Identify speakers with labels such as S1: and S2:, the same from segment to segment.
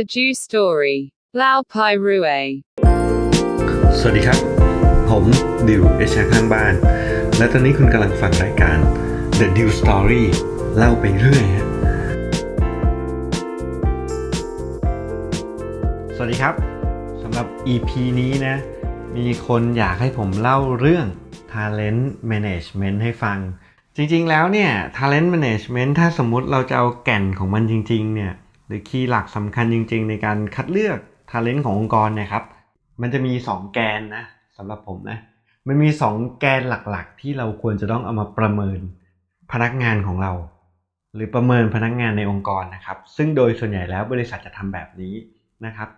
S1: The Jew Story. Lao Pai Rue.
S2: สวัสดีครับ ผมดิวเอชาข้างบ้าน และตอนนี้คุณกำลังฟังรายการ The Dew Story เล่าไปเรื่อยฮะสวัสดีครับสำหรับ EP นี้นะ มีคนอยากให้ผมเล่าเรื่อง Talent Management ให้ฟัง จริงๆแล้วเนี่ย Talent Management ถ้าสมมุติเราจะเอาแก่นของมันจริง ๆ เนี่ย หรือคีย์หลักสำคัญจริง ๆ ในการคัดเลือก Talent ขององค์กรนี่ยครับ มันจะมี 2 แกนนะสำหรับผมนะ มันมี 2 แกนหลักๆ ที่เราควรจะต้องเอามาประเมินพนักงานของเรา หรือประเมินพนักงานในองค์กรนะครับ ซึ่งโดยส่วนใหญ่แล้วบริษัทจะทำแบบนี้นะครับ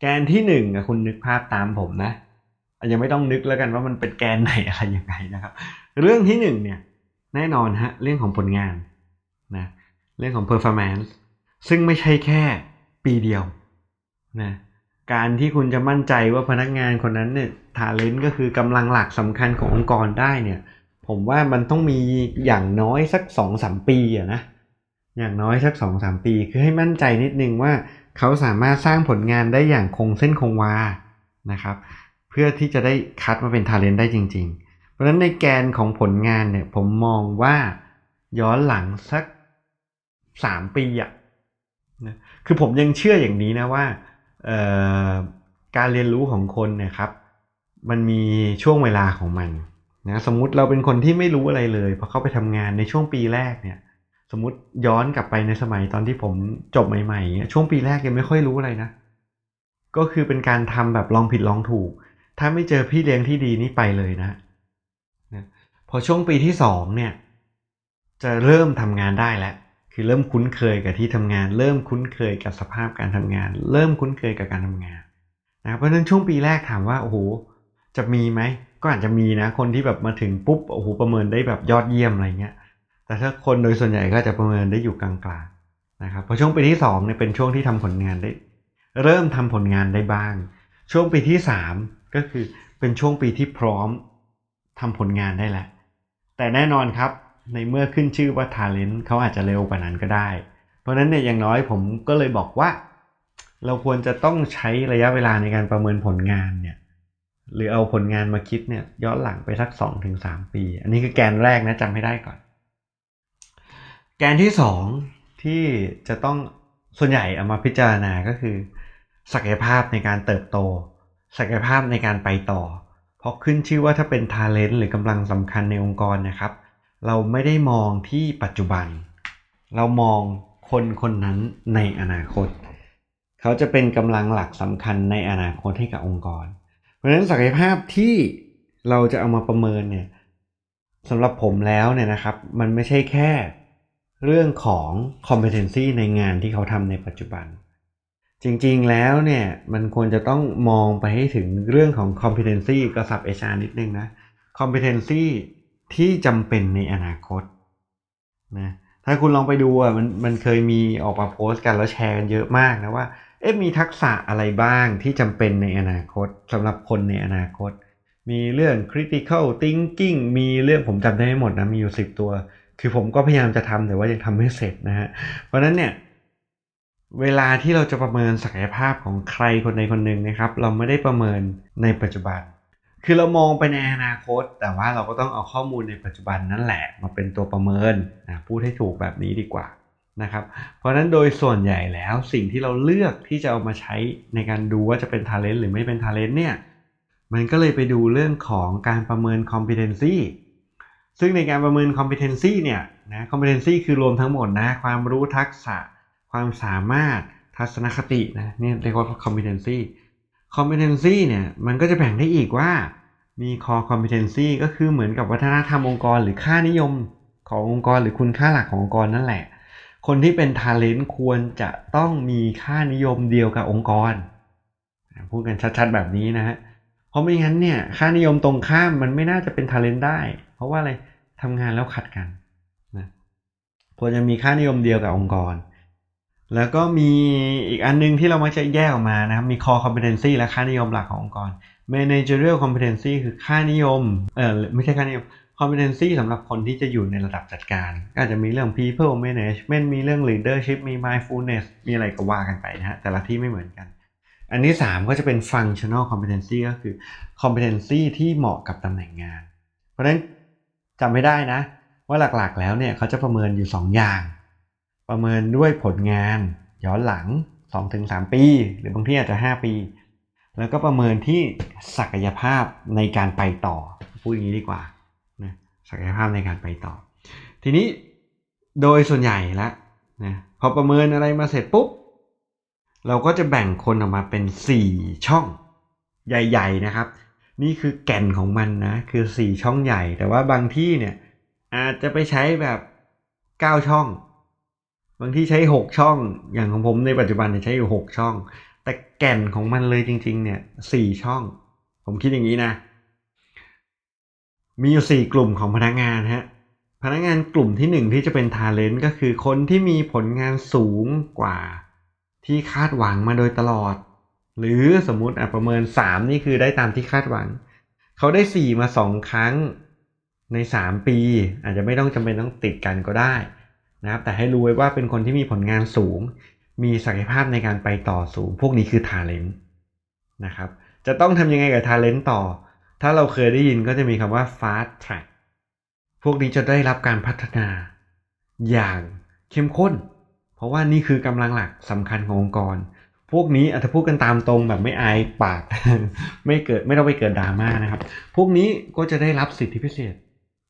S2: แกนที่1นึ่งคุณนึกภาพตามผมนะยังไม่ต้องนึกแล้วกันว่ามันเป็นแกนไหนอะไรยังไงนะครับ เรื่องที่1เนี่ยแน่นอนฮะเรื่องของผลงานนะเรื่องของ performance ซึ่งไม่ใช่แค่ปีเดียวนะการที่คุณจะมั่นใจว่าพนักงานคนนั้นเนี่ยทาเลนต์ก็คือกำลังหลักสำคัญขององค์กรได้เนี่ย ผมว่ามันต้องมีอย่างน้อยสักสองสามปีอะนะอย่างน้อยสักสองสามปี คือให้มั่นใจนิดนึงว่าเขาสามารถสร้างผลงานได้อย่างคงเส้นคงวานะครับ เพื่อที่จะได้คัดมาเป็นทาเลนต์ได้จริง ๆ เพราะฉะนั้นในแกนของผลงานเนี่ยผมมองว่าย้อนหลังสักสามปีอะนะ คือผมยังเชื่ออย่างนี้นะว่าการเรียนรู้ของคนนี่ยครับ มันมีช่วงเวลาของมันนะสมมุติเราเป็นคนที่ไม่รู้อะไรเลยพอเข้าไปทำงานในช่วงปีแรกเนี่ยสมมติย้อนกลับไปในสมัยตอนที่ผมจบใหม่ๆเนี่ยช่วงปีแรกยังไม่ค่อยรู้อะไรนะ ก็คือเป็นการทำแบบลองผิดลองถูก ถ้าไม่เจอพี่เลี้ยงที่ดีนี่ไปเลยนะนะพอช่วงปีที่สองเนี่ย จะเริ่มทำงานได้แล้ว คือเริ่มคุ้นเคยกับที่ทำงาน เริ่มคุ้นเคยกับสภาพการทำงาน เริ่มคุ้นเคยกับการทำงานนะครับเพราะฉะนั้นช่วงปีแรกถามว่าโอ้โหจะมีไหมก็อาจจะมีนะคนที่แบบมาถึงปุ๊บโอ้โหประเมินได้แบบยอดเยี่ยมอะไรเงี้ย แต่ถ้าคนโดยส่วนใหญ่ก็จะประเมินได้อยู่กลางๆนะครับพอช่วงปีที่2เนี่ยเป็นช่วงที่ทำผลงานได้ เริ่มทำผลงานได้บ้าง ช่วงปีที่ 3 ก็คือเป็นช่วงปีที่พร้อมทำผลงานได้แล้วแต่แน่นอนครับ ในเมื่อขึ้นชื่อว่า Talent เขาอาจจะเร็วกว่านั้นก็ได้ เพราะฉะนั้นเนี่ยอย่างน้อยผมก็เลยบอกว่า เราควรจะต้องใช้ระยะเวลาในการประเมินผลงานเนี่ยหรือเอาผลงานมาคิดเนี่ยย้อนหลังไปสัก2-3 ปี อันนี้คือแกนแรกนะจำให้ได้ก่อน แกนที่ 2 ที่จะต้องส่วนใหญ่เอามาพิจารณาก็คือ ศักยภาพในการเติบโต ศักยภาพในการไปต่อ เพราะขึ้นชื่อว่าถ้าเป็น Talent หรือกำลังสำคัญในองค์กรนะครับ เราไม่ได้มองที่ปัจจุบัน เรามองคนคนนั้นในอนาคต เขาจะเป็นกำลังหลักสำคัญในอนาคตให้กับองค์กร เพราะฉะนั้นศักยภาพที่เราจะเอามาประเมินเนี่ยสำหรับผมแล้วเนี่ยนะครับ มันไม่ใช่แค่เรื่องของ competency ในงานที่เขาทำในปัจจุบัน จริงๆแล้วเนี่ยมันควรจะต้องมองไปให้ถึงเรื่องของ competency ก็สับ HR นิดนึงนะ competency ที่จำเป็นในอนาคตนะถ้าคุณลองไปดูอะมันมันเคยมีออกมาโพสต์กันแล้วแชร์กันเยอะมากนะว่าเอ๊ะมีทักษะอะไรบ้างที่จำเป็นในอนาคตสำหรับคนในอนาคต มีเรื่อง critical thinking มีเรื่องผมจำได้ไม่หมดนะ มีอยู่สิบตัว คือผมก็พยายามจะทำแต่ว่ายังทำไม่เสร็จนะฮะ เพราะฉะนั้นเนี่ย เวลาที่เราจะประเมินศักยภาพของใครคนใดคนหนึ่งนะครับ เราไม่ได้ประเมินในปัจจุบัน คือเรามองไปในอนาคต แต่ว่าเราก็ต้องเอาข้อมูลในปัจจุบันนั่นแหละมาเป็นตัวประเมินนะพูดให้ถูกแบบนี้ดีกว่านะครับ เพราะฉะนั้นโดยส่วนใหญ่แล้วสิ่งที่เราเลือกที่จะเอามาใช้ในการดูว่าจะเป็น talent หรือไม่เป็น talent เนี่ยมันก็เลยไปดูเรื่องของการประเมิน competency ซึ่งในการประเมิน competency เนี่ยนะ competency คือรวมทั้งหมดนะ ความรู้ทักษะ ความสามารถทัศนคตินะนี่เรียกว่า competency competency เนี่ยมันก็จะแบ่งได้อีกว่ามี core competency ก็คือเหมือนกับวัฒนธรรมองค์กร หรือค่านิยมขององค์กร หรือคุณค่าหลักขององค์กรนั่นแหละ คนที่เป็น talent ควรจะต้องมีค่านิยมเดียวกับองค์กร พูดกันชัดๆแบบนี้นะฮะเพราะไม่งั้นเนี่ยค่านิยมตรงข้ามมันไม่น่าจะเป็น talent ได้ เพราะว่าอะไรทำงานแล้วขัดกันนะควรจะมีค่านิยมเดียวกับองค์กร แล้วก็มีอีกอันนึงที่เรามักจะแยกออกมานะครับ มี core competency และค่านิยมหลักขององค์กร managerial competency คือค่านิยม เออไม่ใช่ค่านิยม competency สำหรับคนที่จะอยู่ในระดับจัดการ ก็อาจจะมีเรื่อง people management มีเรื่อง leadership มี mindfulness มีอะไรก็ว่ากันไปนะฮะ แต่ละที่ไม่เหมือนกัน อันที่ 3 ก็จะเป็น functional competency ก็คือ competency ที่เหมาะกับตำแหน่งงาน เพราะฉะนั้นจำไม่ได้นะ ว่าหลักๆ แล้วเนี่ยเขาจะประเมินอยู่ 2 อย่าง ประเมินด้วยผลงานย้อนหลัง 2-3 ปี หรือบางที่อาจจะ 5 ปี แล้วก็ประเมินที่ศักยภาพในการไปต่อ พูดอย่างนี้ดีกว่านะศักยภาพในการไปต่อ ทีนี้โดยส่วนใหญ่แล้วนะพอประเมินอะไรมาเสร็จปุ๊บ เราก็จะแบ่งคนออกมาเป็น 4 ช่องใหญ่ ๆ นะครับ นี่คือแก่นของมันนะ คือ 4 ช่องใหญ่ แต่ว่าบางที่เนี่ยอาจจะไปใช้แบบ 9 ช่อง บางที่ใช้6ช่องอย่างของผมในปัจจุบันเนี่ยใช้อยู่6ช่อง แต่แก่นของมันเลยจริง ๆ เนี่ย4ช่อง ผมคิดอย่างนี้นะ มีอยู่4กลุ่มของพนักงานฮะพนักงานกลุ่มที่1ที่จะเป็นทาเลนต์ก็คือคนที่มีผลงานสูงกว่าที่คาดหวังมาโดยตลอด หรือสมมุติอะประเมิน 3 นี่คือได้ตามที่คาดหวัง เขาได้ 4 มา 2 ครั้งใน 3 ปี อาจจะไม่ต้องจำเป็นต้องติดกันก็ได้ นะครับแต่ให้รู้ไว้ว่าเป็นคนที่มีผลงานสูง มีศักยภาพในการไปต่อสูง พวกนี้คือทาเลนต์นะครับจะต้องทำยังไงกับทาเลนต์ต่อ ถ้าเราเคยได้ยินก็จะมีคำว่า fast track พวกนี้จะได้รับการพัฒนาอย่างเข้มข้น เพราะว่านี่คือกำลังหลักสำคัญขององค์กร พวกนี้อาจจะพูดกันตามตรงแบบไม่อายปาก ไม่เกิดไม่ต้องไปเกิดดราม่านะครับ พวกนี้ก็จะได้รับสิทธิพิเศษ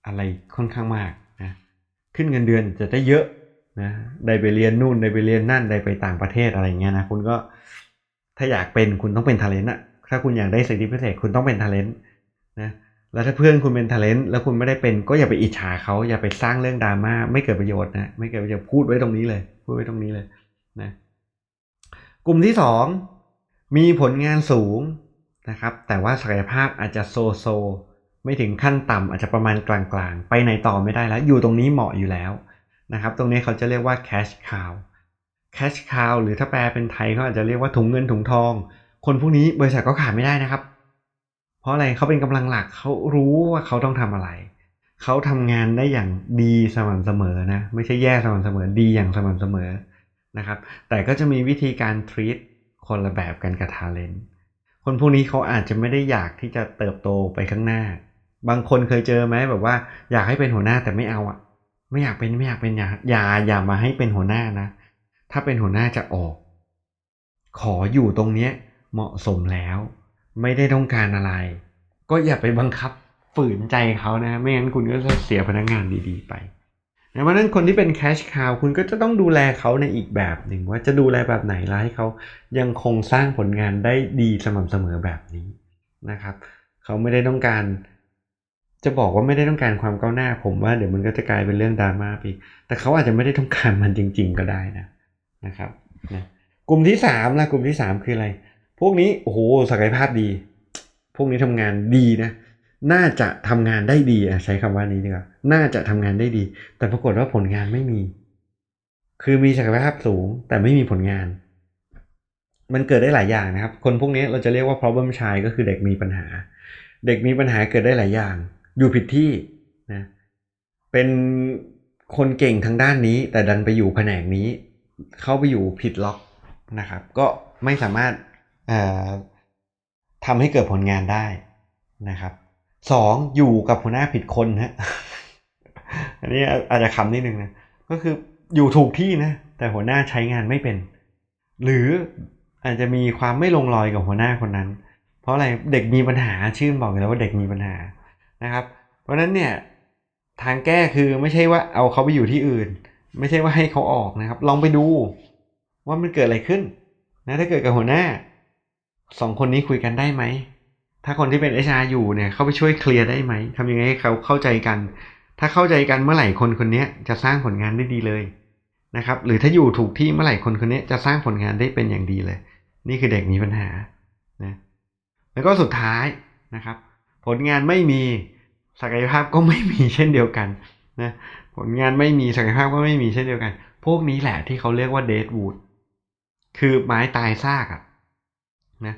S2: อะไรค่อนข้างมาก ขึ้นเงินเดือนจะได้เยอะนะได้ไปเรียนนู่นได้ไปเรียนนั่นได้ไปต่างประเทศอะไรเงี้ยนะคุณก็ถ้าอยากเป็นคุณต้องเป็นทาเลนต์อะถ้าคุณอยากได้สิทธิพิเศษคุณต้องเป็นทาเลนต์นะแล้วถ้าเพื่อนคุณเป็นทาเลนต์แล้วคุณไม่ได้เป็นก็อย่าไปอิจฉาเขาอย่าไปสร้างเรื่องดราม่าไม่เกิดประโยชน์นะไม่เกิดประโยชน์พูดไว้ตรงนี้เลย พูดไว้ตรงนี้เลยนะกลุ่มที่สองมีผลงานสูงนะครับแต่ว่าศักยภาพอาจจะโซโซ ไม่ถึงขั้นต่ำอาจจะประมาณกลางๆ ไปไหนต่อไม่ได้แล้ว อยู่ตรงนี้เหมาะอยู่แล้วนะครับ ตรงนี้เขาจะเรียกว่า cash cow cash cow หรือถ้าแปลเป็นไทยเขาอาจจะเรียกว่าถุงเงินถุงทอง คนพวกนี้บริษัทก็ขาดไม่ได้นะครับ เพราะอะไรเขาเป็นกำลังหลักเขารู้ว่าเขาต้องทำอะไรเขาทำงานได้อย่างดีสม่ำเสมอนะไม่ใช่แย่สม่ำเสมอดีอย่างสม่ำเสมอนะครับ แต่ก็จะมีวิธีการ treat คนละแบบกันกับทาเลนคนพวกนี้เขาอาจจะไม่ได้อยากที่จะเติบโตไปข้างหน้า บางคนเคยเจอไหมแบบว่า อยากให้เป็นหัวหน้าแต่ไม่เอาอะ ไม่อยากเป็นไม่อยากเป็นอย่าอย่าอย่ามาให้เป็นหัวหน้านะ ถ้าเป็นหัวหน้าจะออก ขออยู่ตรงเนี้ยเหมาะสมแล้ว ไม่ได้ต้องการอะไร ก็อย่าไปบังคับฝืนใจเขานะ ไม่งั้นคุณก็จะเสียพนักงานดีๆไปนะเพราะนั้นคนที่เป็นแคชคาวคุณก็จะต้องดูแลเขาในอีกแบบหนึ่งว่าจะดูแลแบบไหนแล้วให้เขายังคงสร้างผลงานได้ดีสม่ำเสมอแบบนี้นะครับ เขาไม่ได้ต้องการ จะบอกว่าไม่ได้ต้องการความก้าวหน้า ผมว่าเดี๋ยวมันก็จะกลายเป็นเรื่องดราม่าไปแต่เขาอาจจะไม่ได้ต้องการมันจริง ๆ ก็ได้นะนะครับนะกลุ่มที่สามละกลุ่มที่สามคืออะไร พวกนี้โอ้โหศักยภาพดี พวกนี้ทำงานดีนะน่าจะทำงานได้ดีอะใช้คำว่านี้ดีกว่าน่าจะทำงานได้ดี แต่ปรากฏว่าผลงานไม่มี คือมีศักยภาพสูง แต่ไม่มีผลงาน มันเกิดได้หลายอย่างนะครับ คนพวกนี้เราจะเรียกว่า problem child ก็คือเด็กมีปัญหา เด็กมีปัญหาเกิดได้หลายอย่าง อยู่ผิดที่นะเป็นคนเก่งทางด้านนี้ แต่ดันไปอยู่แผนกนี้ เข้าไปอยู่ผิดล็อกนะครับ ก็ไม่สามารถทำให้เกิดผลงานได้นะครับสองอยู่กับหัวหน้าผิดคนฮะอันนี้อาจจะคำนิดนึงนะก็คืออยู่ถูกที่นะ แต่หัวหน้าใช้งานไม่เป็น หรืออาจจะมีความไม่ลงรอยกับหัวหน้าคนนั้น เพราะอะไรเด็กมีปัญหาชื่อบอกอยู่แล้วว่าเด็กมีปัญหา นะครับ เพราะฉะนั้นเนี่ยทางแก้คือไม่ใช่ว่าเอาเขาไปอยู่ที่อื่น ไม่ใช่ว่าให้เขาออกนะครับ ลองไปดูว่ามันเกิดอะไรขึ้นนะถ้าเกิดกับหัวหน้าสองคนนี้คุยกันได้ไหม ถ้าคนที่เป็น HR อยู่เนี่ยเขาไปช่วยเคลียร์ได้ไหมทำยังไงให้เขาเข้าใจกัน ถ้าเข้าใจกันเมื่อไหร่คนคนนี้จะสร้างผลงานได้ดีเลยนะครับ หรือถ้าอยู่ถูกที่เมื่อไหร่คนคนนี้จะสร้างผลงานได้เป็นอย่างดีเลย นี่คือเด็กมีปัญหานะแล้วก็สุดท้ายนะครับ ผลงานไม่มีศักยภาพก็ไม่มีเช่นเดียวกันนะผลงานไม่มีศักยภาพก็ไม่มีเช่นเดียวกัน พวกนี้แหละที่เขาเรียกว่าเดดวูดคือไม้ตายซากอะนะ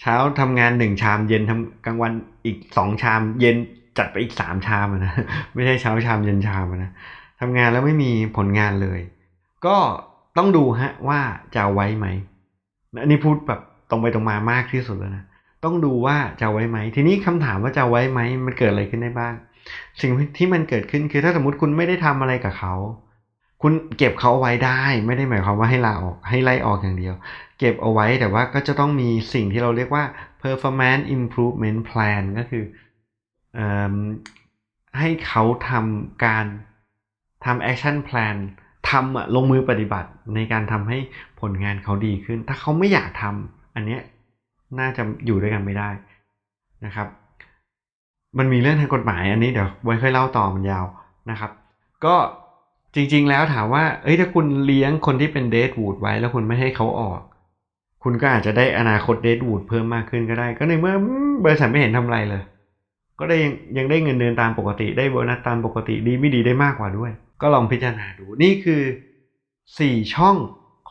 S2: เช้าทำงานหนึ่งชามเย็นทำกลางวันอีกสองชาม เย็นจัดไปอีกสามชามนะไม่ใช่เช้าชามเย็นชามนะทำงานแล้วไม่มีผลงานเลย ก็ต้องดูฮะว่าจะไว้ไหมอันนี้พูดแบบตรงไปตรงมามากที่สุดแล้วนะ ต้องดูว่าจะไว้ไหม ทีนี้คำถามว่าจะไว้ไหม มันเกิดอะไรขึ้นได้บ้าง สิ่งที่มันเกิดขึ้นคือถ้าสมมติคุณไม่ได้ทำอะไรกับเขา คุณเก็บเขาเอาไว้ได้ ไม่ได้หมายความว่าให้ลาออกให้ไล่ออกอย่างเดียว เก็บเอาไว้แต่ว่าก็จะต้องมีสิ่งที่เราเรียกว่า performance improvement plan ก็คืออให้เขาทำการทำ action plan ทำอะลงมือปฏิบัติในการทำให้ผลงานเขาดีขึ้น ถ้าเขาไม่อยากทำอันเนี้ย น่าจะอยู่ด้วยกันไม่ได้นะครับ มันมีเรื่องทางกฎหมายอันนี้เดี๋ยวไว้ค่อยเล่าต่อมันยาวนะครับ ก็จริงๆแล้วถามว่า เอ้ยถ้าคุณเลี้ยงคนที่เป็นเดทวูดไว้แล้วคุณไม่ให้เขาออก คุณก็อาจจะได้อนาคตเดทวูดเพิ่มมากขึ้นก็ได้ ก็ในเมื่อบริษัทไม่เห็นทำอะไรเลย ก็ได้ยังยังได้เงินเดือนตามปกติ ได้โบนัสตามปกติดีไม่ดีได้มากกว่าด้วย ก็ลองพิจารณาดูนี่คือ 4 ช่อง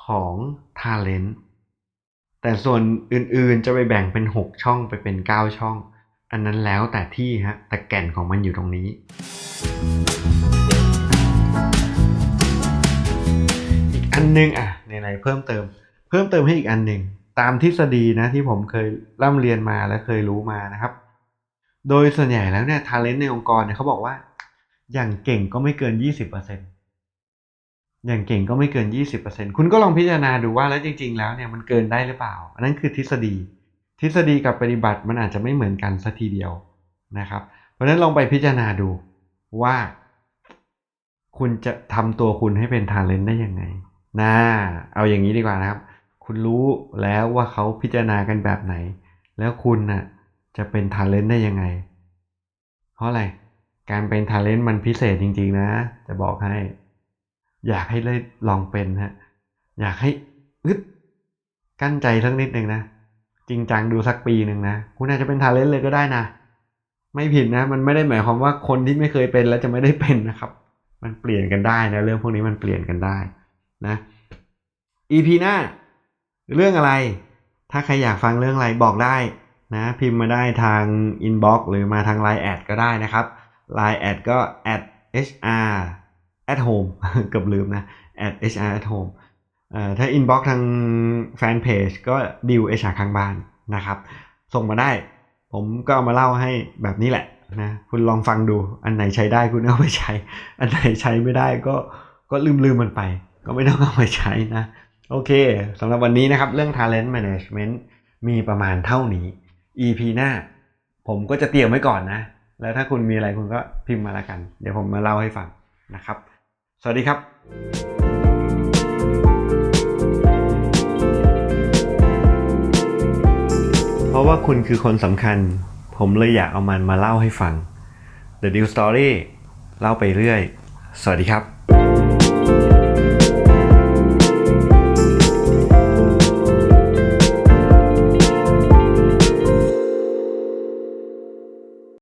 S2: ของ Talent แต่ส่วนอื่นๆจะไปแบ่งเป็น 6 ช่องไปเป็น 9 ช่อง อันนั้นแล้วแต่ที่ฮะแต่แก่นของมันอยู่ตรงนี้ อีกอันนึงอะไหนเพิ่มเติม เพิ่มเติมให้อีกอันหนึ่งตามทฤษฎีนะที่ผมเคยร่ำเรียนมาและเคยรู้มานะครับ โดยส่วนใหญ่แล้วเนี่ยทาเลนต์ในองค์กรเนี่ยเขาบอกว่า อย่างเก่งก็ไม่เกิน 20% อย่างเก่งก็ไม่เกิน 20%คุณก็ลองพิจารณาดูว่าแล้วจริง ๆ แล้วเนี่ยมันเกินได้หรือเปล่า อันนั้นคือทฤษฎี ทฤษฎีกับปฏิบัติมันอาจจะไม่เหมือนกันสัทีเดียวนะครับ เพราะฉะนั้นลองไปพิจารณาดูว่า คุณจะทำตัวคุณให้เป็นทาเลนต์ได้ยังไงน่าเอาอย่างนี้ดีกว่านะครับ คุณรู้แล้วว่าเขาพิจารณากันแบบไหน แล้วคุณน่ะจะเป็นทาเลนต์ได้ยังไง เพราะอะไร การเป็นทาเลนต์มันพิเศษจริง ๆ นะ จะบอกให้ อยากให้ได้ลองเป็นฮะ อยากให้อึดกั้นใจสักนิดหนึ่งนะ จริงจังดูสักปีหนึ่งนะ คุณอาจจะเป็นทาเลนต์เลยก็ได้นะ ไม่ผิดนะ มันไม่ได้หมายความว่าคนที่ไม่เคยเป็นแล้วจะไม่ได้เป็นนะครับ มันเปลี่ยนกันได้นะ เรื่องพวกนี้มันเปลี่ยนกันได้นะ EP หน้า เรื่องอะไร ถ้าใครอยากฟังเรื่องอะไรบอกได้นะ พิมพ์มาได้ทาง inbox หรือมาทาง Line แอดก็ได้นะครับ Line แอดก็ at hr at home เกือบลืมนะ at hr at home เอ่อถ้า inbox ทางแฟนเพจก็ดิว hr ข้างบ้านนะครับ ส่งมาได้ ผมก็เอามาเล่าให้แบบนี้แหละนะคุณลองฟังดูอันไหนใช้ได้คุณเอาไปใช้ อันไหนใช้ไม่ได้ก็ก็ลืมลืมมันไป ก็ไม่ต้องเอาไปใช้นะ โอเคสำหรับวันนี้นะครับ เรื่อง talent management มีประมาณเท่านี้ EP หน้า ผมก็จะเตรียมไว้ก่อนนะ แล้วถ้าคุณมีอะไรคุณก็พิมพ์มาละกัน เดี๋ยวผมมาเล่าให้ฟังนะครับ สวัสดีครับเพราะว่าคุณคือคนสำคัญ ผมเลยอยากเอามันมาเล่าให้ฟัง The New Story เล่าไปเรื่อย สวัสดีครับ